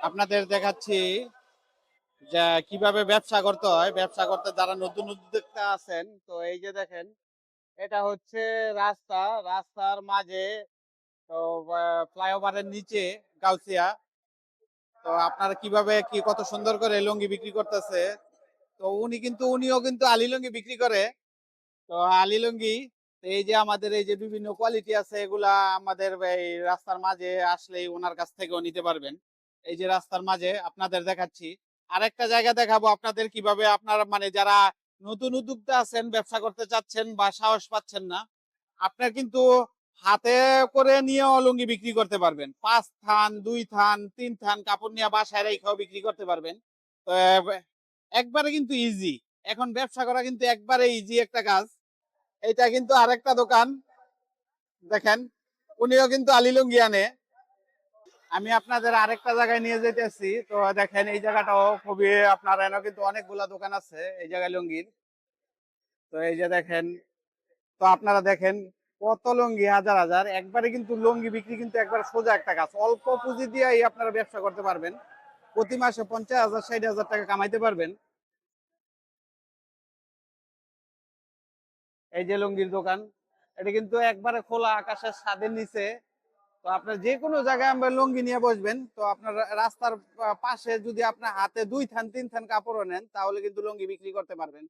আপনাদের দেখাচ্ছি যে কীভাবে ব্যবসা করতে হয়। ব্যবসা করতে যারা নতুন উদ্যোক্তা আছেন, তো এই যে দেখেন, এটা হচ্ছে রাস্তা। রাস্তার মাঝে, তো ফ্লাইওভারের নিচে গাউসিয়া তো আপনারা কীভাবে কি কত সুন্দর করে লুঙ্গি বিক্রি করতেছে। তো উনি কিন্তু, উনিও কিন্তু আলি লুঙ্গি বিক্রি করে। তো আলি লুঙ্গি এই যে আমাদের, এই যে বিভিন্ন কোয়ালিটি আছে, এগুলা আমাদের এই রাস্তার মাঝে আসলেই ওনার কাছ থেকেও নিতে পারবেন। এই যে রাস্তার মাঝে আপনাদের দেখাচ্ছি। আরেকটা জায়গা দেখাবো আপনাদের কীভাবে আপনারা মানে যারা নতুন উদ্যোক্তা আছেন, ব্যবসা করতে চাচ্ছেন বা সাহস পাচ্ছেন না, আপনার কিন্তু হাতে করে নিয়েও লুঙ্গি বিক্রি করতে পারবেন। পাঁচ থান, দুই থান, তিন থান কাপড় নিয়ে বাসায় রেখেও বিক্রি করতে পারবেন। তো একবারে কিন্তু ইজি এখন ব্যবসা করা কিন্তু একবারে ইজি একটা কাজ। এইটা কিন্তু আরেকটা দোকান। দেখেন, উনিও কিন্তু আলী লুঙ্গি আনে। আমি আপনাদের আরেকটা জায়গায় নিয়ে যেতেছি তো দেখেন, এই জায়গাটাও খুবই আপনার, এনে কিন্তু অনেকগুলা দোকান আছে, এই জায়গায় লুঙ্গির। তো এই যে দেখেন, তো আপনারা দেখেন কত লুঙ্গি, হাজার হাজার। একবারে কিন্তু লুঙ্গি বিক্রি কিন্তু একবার সোজা একটা কাজ। অল্প পুঁজি দিয়েই আপনারা ব্যবসা করতে পারবেন। প্রতি মাসে পঞ্চাশ হাজার, ষাট হাজার টাকা কামাইতে পারবেন। এই যে লুঙ্গির দোকান, এটা কিন্তু একবারে খোলা আকাশের ছাদের নিচে। তো আপনার যে কোনো জায়গায় আমরা লুঙ্গি নিয়ে বসবেন, তো আপনার রাস্তার পাশে যদি আপনার হাতে দুই থান, তিন থান কাপড়ও নেন, তাহলে কিন্তু লুঙ্গি বিক্রি করতে পারবেন।